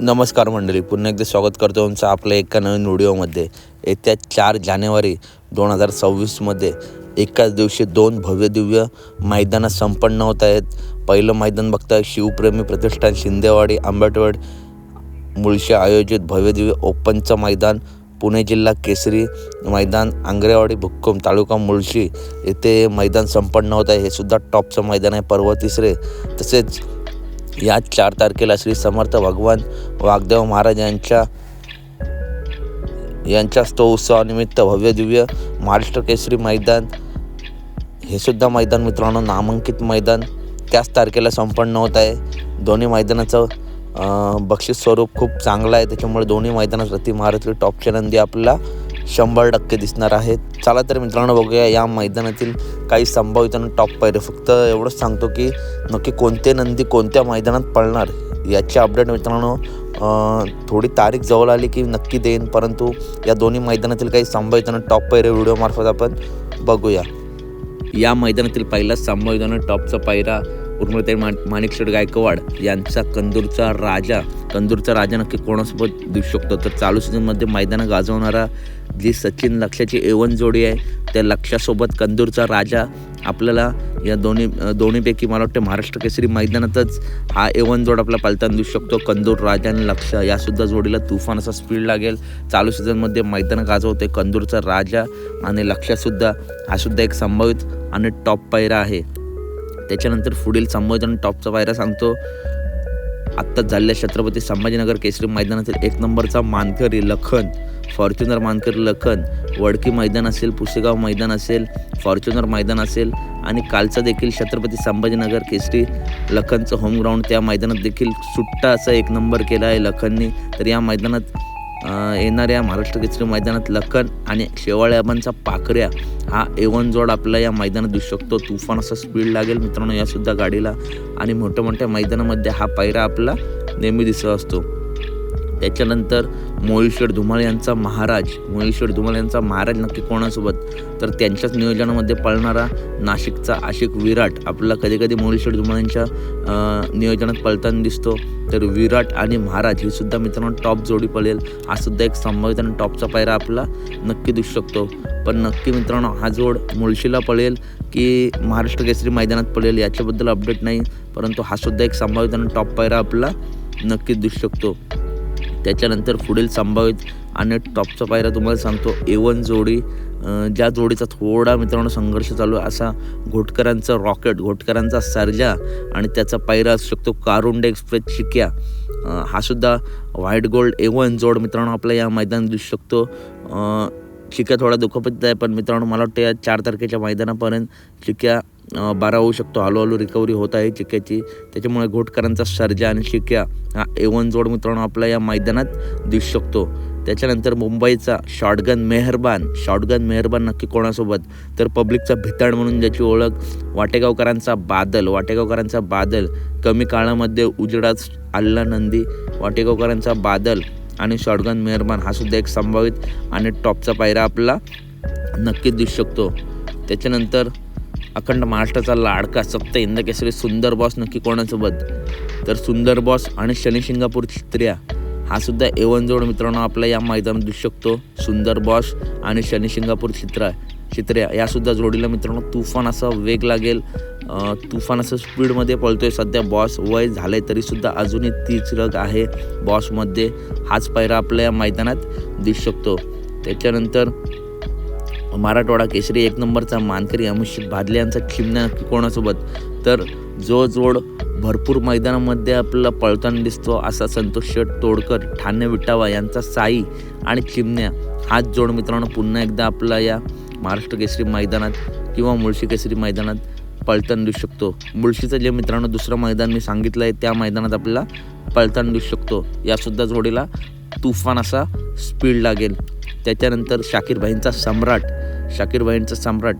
नमस्कार मंडळी पुन्हा एकदा स्वागत करतो तुमचं आपल्या एका नवीन व्हिडिओमध्ये. येत्या चार जानेवारी दोन हजार सव्वीसमध्ये एकाच दिवशी दोन भव्य दिव्य मैदानं संपन्न होत आहेत. पहिलं मैदान बघता शिवप्रेमी प्रतिष्ठान शिंदेवाडी आंबेडवाड मुळशी आयोजित भव्यदिव्य ओपनचं मैदान पुणे जिल्हा केसरी मैदान आंग्रेवाडी भुक्कम तालुका मुळशी येथे मैदान संपन्न होत आहे. हे सुद्धा टॉपचं मैदान आहे पर्व तिसरे तसेच या चार तारखेला श्री समर्थ भगवान वागदेव महाराज यांच्या यांच्या स्तो उत्सवानिमित्त भव्य दिव्य महाराष्ट्र केसरी मैदान हे सुद्धा मैदान मित्रांनो नामांकित मैदान त्याच तारखेला संपन्न होत आहे. दोन्ही मैदानाचं बक्षीस स्वरूप खूप चांगलं आहे. त्याच्यामुळे दोन्ही मैदानात प्रति महाराष्ट्र टॉपच्या नंदी आपल्याला शंभर टक्के दिसणार आहेत. चला तर मित्रांनो बघूया या मैदानातील काही संभावित टॉप पायरे फक्त एवढंच सांगतो की नक्की कोणते नंदी कोणत्या मैदानात पळणार याची अपडेट मित्रांनो थोडी तारीख जवळ आली की नक्की देईन. परंतु या दोन्ही मैदानातील काही संभावित टॉप पायरे व्हिडिओमार्फत आपण बघूया. या मैदानातील पहिला संभावित टॉपचा पायरा उर्मिळताई मा माणिकशेठ गायकवाड यांचा कंदूरचा राजा. कंदूरचा राजा नक्की कोणासोबत दिसू शकतो? तर चालू सीझनमध्ये मैदानं गाजवणारा जी सचिन लक्षाची एवन जोडी आहे. त्या लक्षासोबत कंदूरचा राजा आपल्याला या दोन्ही दोन्हीपैकी मला वाटतं महाराष्ट्र केसरी मैदानातच हा एवन जोड आपला पालताना दिसू शकतो. कंदूर राजा आणि लक्ष यासुद्धा जोडीला तुफान असा स्पीड लागेल. चालू सीझनमध्ये मैदान गाजवते कंदूरचा राजा आणि लक्ष्यसुद्धा. हा सुद्धा एक संभावित आणि टॉप पायरा आहे. त्याच्यानंतर पुढील संभावित आणि टॉपचा पायरा सांगतो. आत्ताच झालेल्या छत्रपती संभाजीनगर केसरी मैदानातील एक नंबरचा मानकरी लखन. फॉर्च्युनर मानकर लखन वडकी मैदान असेल पुसेगाव मैदान असेल फॉर्च्युनर मैदान असेल आणि कालचा देखील छत्रपती संभाजीनगर केसरी लखनचं होम ग्राउंड त्या मैदानात देखील सुट्टा असा एक नंबर केला आहे लखननी. तर या मैदानात येणाऱ्या महाराष्ट्र केसरी मैदानात लखन आणि शेवाळ्याबांचा पाखऱ्या हा एवन जोड आपल्याला या मैदानात दिसू शकतो. तुफान असा स्पीड लागेल मित्रांनो यासुद्धा गाडीला आणि मोठ्या मोठ्या मैदानामध्ये हा पायरा आपला नेहमी दिसत असतो. त्याच्यानंतर मोहिशेड धुमाळ यांचा महाराज मोहिशेड धुमाळ यांचा महाराज नक्की कोणासोबत? तर त्यांच्याच नियोजनामध्ये पळणारा नाशिकचा आशिक विराट आपल्याला कधी कधी धुमाळ यांच्या नियोजनात पळताना दिसतो. तर विराट आणि महाराज ही सुद्धा मित्रांनो टॉप जोडी पळेल. हा सुद्धा एक संभावित आणि टॉपचा पायरा आपला नक्की दिसू शकतो. पण नक्की मित्रांनो हा जोड मुळशीला पळेल की महाराष्ट्र केसरी मैदानात पळेल याच्याबद्दल अपडेट नाही. परंतु हा सुद्धा एक संभावित आणि टॉप पायरा आपला नक्कीच दिसू शकतो. त्याच्यानंतर पुढील संभावित आणि टॉपचा पायरा तुम्हाला सांगतो एवन जोडी ज्या जोडीचा थोडा मित्रांनो संघर्ष चालू आहे असा घोटकरांचा रॉकेट घोटकरांचा सर्जा आणि त्याचा पायरा असू शकतो कारुंडे एक्सप्रेस चिक्या हा सुद्धा व्हाईट गोल्ड एवन जोड मित्रांनो आपल्या या मैदान दिसू शकतो. चिक्या थोडा दुखापत आहे पण मित्रांनो मला वाटतं या चार तारखेच्या मैदानापर्यंत चिक्या बारा होऊ शकतो. हळूहळू रिकव्हरी होत आहे चिक्याची त्याच्यामुळे घोटकरांचा सर्जा आणि चिक्या हा एवन जोड मित्रांनो आपल्या या मैदानात दिसू शकतो. त्याच्यानंतर मुंबईचा शॉटगन मेहरबान शॉटगन मेहरबान नक्की कोणासोबत? तर पब्लिकचा भिताड म्हणून ज्याची ओळख वाटेगावकरांचा बादल वाटेगावकरांचा बादल कमी काळामध्ये उजेडात आल्ला नंदी वाटेगावकरांचा बादल आणि शॉटगन मेहरबान हा सुद्धा एक संभावित आणि टॉपचा पायरा आपला नक्कीच दिसू शकतो. त्याच्यानंतर अखंड महाराष्ट्राचा लाडका सप्त इंद केसरी सुंदर बॉस नक्की कोणासोबत? तर सुंदर बॉस आणि शनी शिंगापूर चित्र्या हा सुद्धा एवन जोड मित्रांनो आपला या मैदानात दिसू शकतो. सुंदर बॉस आणि शनी शिंगापूर चित्रा. चित्र्या यासुद्धा जोडीला मित्रांनो तुफान असा वेग लागेल. तुफान असं स्पीडमध्ये पळतोय. सध्या बॉस वय झालंय तरीसुद्धा अजूनही तीच रग आहे बॉसमध्ये. हाच पायरा आपल्या या मैदानात दिसू शकतो. त्याच्यानंतर मराठवाडा केसरी एक नंबरचा मानकरी अमित भादले यांचा चिमण्या कोणासोबत? तर जो जोड भरपूर मैदानामध्ये आपल्याला पळताना दिसतो असा संतोष शेठ तोडकर ठाणे विटावा यांचा साई आणि चिमण्या हाच जोड मित्रांनो पुन्हा एकदा आपला या महाराष्ट्र केसरी मैदानात किंवा मुळशी केसरी मैदानात पळताना देऊ शकतो. मुळशीचं जे मित्रांनो दुसरं मैदान मी सांगितलं आहे त्या मैदानात आपल्याला पळताना देऊ शकतो. यासुद्धा जोडीला तुफान असा स्पीड लागेल. त्याच्यानंतर शाकीर भाईंचा सम्राट शाकीर भाईंचा सम्राट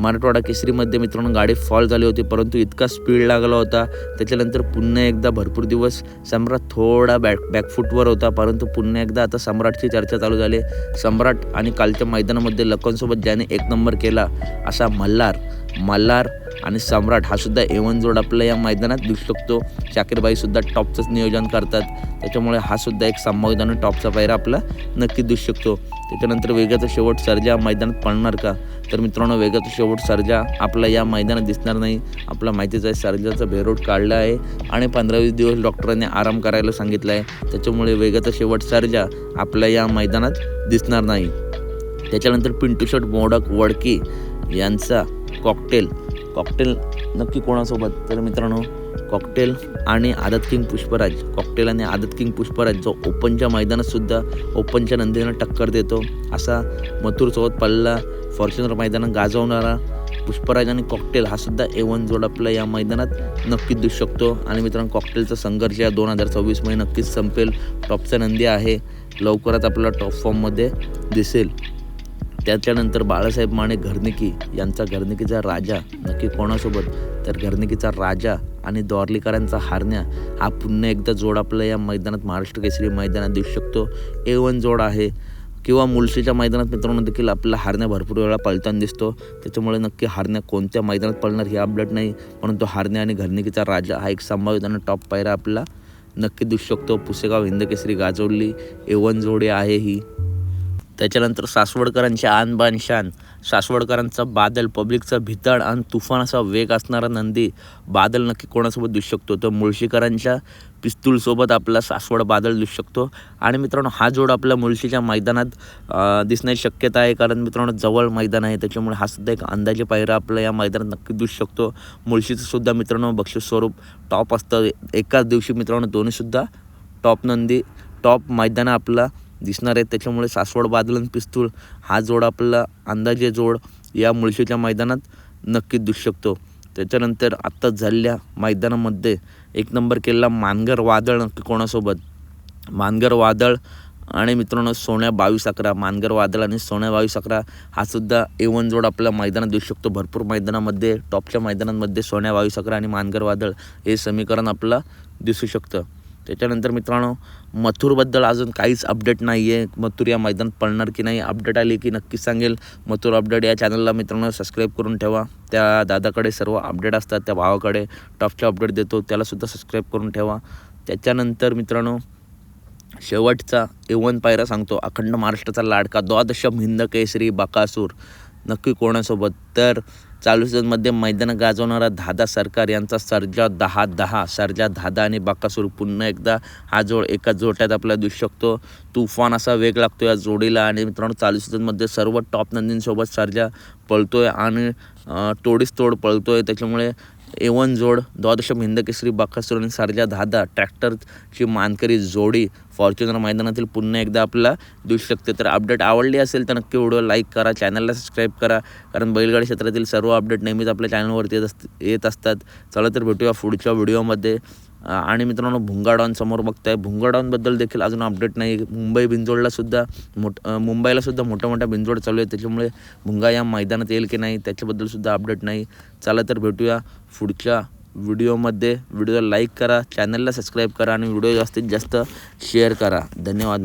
मराठवाडा केसरीमध्ये मित्रांनो गाडी फॉल झाली होती परंतु इतका स्पीड लागला होता. त्याच्यानंतर पुन्हा एकदा भरपूर दिवस सम्राट थोडा बॅक बॅकफूटवर होता परंतु पुन्हा एकदा आता सम्राटची चर्चा चालू झाली. सम्राट आणि कालच्या मैदानामध्ये लखनसोबत ज्याने एक नंबर केला असा मल्हार मल्हार आणि सम्राट हा सुद्धा एवन जोड आपल्या या मैदानात दिसू शकतो. शाकीरबाईसुद्धा टॉपचंच नियोजन करतात. त्याच्यामुळे हा सुद्धा एक संभावित आणि टॉपचा पायरा आपला नक्की दिसू शकतो. त्याच्यानंतर वेगाचा शेवट सर्जा मैदानात पडणार का? तर मित्रांनो वेगाचा शेवट सर्जा आपला या मैदानात दिसणार नाही. आपला माहितीच आहे सर्जाचा भेरोड काढला आहे आणि पंधरा वीस दिवस डॉक्टरांनी आराम करायला सांगितलं आहे. त्याच्यामुळे वेगाचा शेवट सर्जा आपल्या या मैदानात दिसणार नाही. त्याच्यानंतर पिंटू शर्ट मोडक वडकी यांचा कॉकटेल कॉकटेल नक्की कोणासोबत? तर मित्रांनो कॉकटेल आणि आदत किंग पुष्पराज. कॉकटेल आणि आदत किंग पुष्पराज जो ओपनच्या मैदानातसुद्धा ओपनच्या नंदीनं टक्कर देतो. असा मथुरसोबत पल्ला फॉर्च्युनर मैदानात गाजवणारा पुष्पराज आणि कॉकटेल हा सुद्धा ए वन जोड आपला या मैदानात नक्कीच दिसू शकतो. आणि मित्रांनो कॉकटेलचा संघर्ष या दोन हजार सव्वीसमध्ये नक्कीच संपेल. टॉपचा नंदी आहे. लवकरच आपला टॉप फॉर्ममध्ये दिसेल. त्याच्यानंतर बाळासाहेब माने घरनिकी यांचा घरनिकीचा राजा नक्की कोणासोबत? तर घरनिकीचा राजा आणि द्वारलीकरांचा हारण्या हा पुन्हा एकदा जोड आपला या मैदानात महाराष्ट्र केसरी मैदानात दिसू शकतो. ए वन जोड आहे. किंवा मुलशीच्या मैदानात मित्रांनो देखील आपल्याला हारण्या भरपूर वेळा पळताना दिसतो. त्याच्यामुळे नक्की हारण्या कोणत्या मैदानात पळणार ही अपडेट नाही. परंतु हारण्या आणि घरनिकीचा राजा हा एक संभावित आणि टॉप पायरा आपला नक्की दिसू शकतो. पुसेगाव हिंदकेसरी गाजवली. ए वन जोडी आहे ही. त्याच्यानंतर सासवडकरांचे आन बान शान सासवडकरांचा बादल पब्लिकचा भिताड आणि तुफान असा वेग असणारा नंदी. बादल नक्की कोणासोबत दिसू शकतो? तर मुळशीकरांच्या पिस्तूलसोबत आपला सासवड बादल दिसू शकतो. आणि मित्रांनो हा जोड आपल्या मुळशीच्या मैदानात दिसण्याची शक्यता आहे. कारण मित्रांनो जवळ मैदान आहे. त्याच्यामुळे हा सुद्धा एक अंदाजे पायरा आपल्या या मैदानात नक्की दिसू शकतो. मुळशीचं सुद्धा मित्रांनो बक्षीस स्वरूप टॉप असतं. एकाच दिवशी मित्रांनो दोन्हीसुद्धा टॉप नंदी टॉप मैदानं आपला दिसणार आहेत. त्याच्यामुळे सासवड बादल आणि पिस्तूळ हा जोड आपला अंदाजे जोड या मुळशीच्या मैदानात नक्कीच दिसू शकतो. त्याच्यानंतर आत्ताच झालेल्या मैदानामध्ये एक नंबर केलेला मानगर वादळ नक्की कोणासोबत? मानगर वादळ आणि मित्रांनो सोन्या बावीस अकरा. मानगर वादळ आणि सोन्या बावीस अकरा हा सुद्धा एवन जोड आपल्या मैदानात दिसू शकतो. भरपूर मैदानामध्ये टॉपच्या मैदानांमध्ये सोन्या बावीस अकरा आणि मानगर वादळ हे समीकरण आपलं दिसू शकतं. त्याच्यानंतर मित्रांनो मथुरबद्दल अजून काहीच अपडेट नाही आहे मथुर या मैदानात पळणार की नाही अपडेट आली की नक्कीच सांगेल. मथुर अपडेट या चॅनलला मित्रांनो सबस्क्राईब करून ठेवा. त्या दादाकडे सर्व अपडेट असतात त्या भावाकडे टॉपचे अपडेट देतो त्यालासुद्धा सबस्क्राईब करून ठेवा. त्याच्यानंतर मित्रांनो शेवटचा एवन पायरा सांगतो अखंड महाराष्ट्राचा लाडका द्वादश हिंद केसरी बकासूर. नक्की कोणासोबत? तर चालू सीझनमध्ये मैदान गाजवणारा धादा सरकार यांचा सर्जा दहा दहा सर्जा धादा आणि बाकासूर पुन्हा एकदा हा जोड एका जोट्यात आपल्याला दिसू शकतो. तुफान असा वेग लागतो या जोडीला आणि मित्रांनो चालू सीझनमध्ये सर्व टॉप नंदींसोबत सर्जा पळतोय आणि तोडीस तोड पळतोय. त्याच्यामुळे एवन जोड द्वादशम हिंदकेसरी बाकासूर आणि सरजा धादा ट्रॅक्टरची मानकरी जोडी फॉर्च्युनर मैदानातील पुन्हा एकदा आपल्याला देऊ शकते. तर अपडेट आवडली असेल तर नक्की व्हिडिओ लाईक करा चॅनलला सबस्क्राईब करा कारण बैलगाडी क्षेत्रातील सर्व अपडेट नेहमीच आपल्या चॅनलवरती येत येत असतात. चला तर भेटूया पुढच्या व्हिडिओमध्ये. आणि मित्रांनो भुंगाडॉन समोर बघताय. भुंगाडॉनबद्दल देखील अजून अपडेट नाही मुंबई बिंजोडलासुद्धा मोठ मुंबईला सुद्धा मोठ्या मोठ्या बिंजोड चालू आहे त्याच्यामुळे भुंगा या मैदानात येईल की नाही त्याच्याबद्दल सुद्धा अपडेट नाही. चला तर भेटूया पुढच्या व्हिडिओमध्ये व्हिडिओला लाईक करा चॅनलला सबस्क्राईब करा आणि व्हिडिओ जास्तीत जास्त शेअर करा. धन्यवाद.